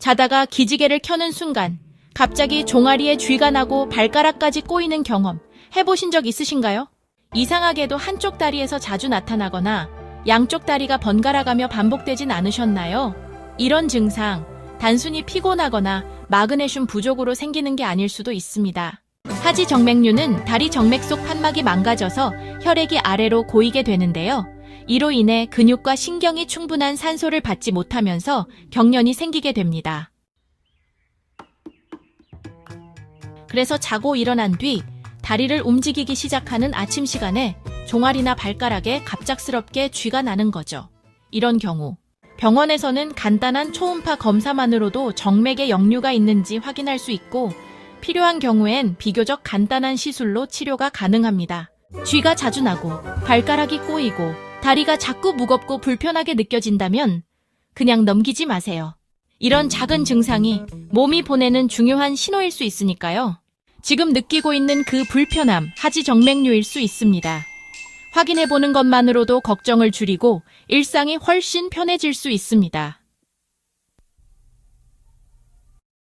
자다가 기지개를 켜는 순간 갑자기 종아리에 쥐가 나고 발가락까지 꼬이는 경험 해보신 적 있으신가요? 이상하게도 한쪽 다리에서 자주 나타나거나 양쪽 다리가 번갈아가며 반복되진 않으셨나요? 이런 증상 단순히 피곤하거나 마그네슘 부족으로 생기는 게 아닐 수도 있습니다. 하지 정맥류는 다리 정맥 속 판막이 망가져서 혈액이 아래로 고이게 되는데요. 이로 인해 근육과 신경이 충분한 산소를 받지 못하면서 경련이 생기게 됩니다. 그래서 자고 일어난 뒤 다리를 움직이기 시작하는 아침 시간에 종아리나 발가락에 갑작스럽게 쥐가 나는 거죠. 이런 경우 병원에서는 간단한 초음파 검사만으로도 정맥에 역류가 있는지 확인할 수 있고 필요한 경우엔 비교적 간단한 시술로 치료가 가능합니다. 쥐가 자주 나고 발가락이 꼬이고 다리가 자꾸 무겁고 불편하게 느껴진다면 그냥 넘기지 마세요. 이런 작은 증상이 몸이 보내는 중요한 신호일 수 있으니까요. 지금 느끼고 있는 그 불편함, 하지 정맥류일 수 있습니다. 확인해 보는 것만으로도 걱정을 줄이고 일상이 훨씬 편해질 수 있습니다.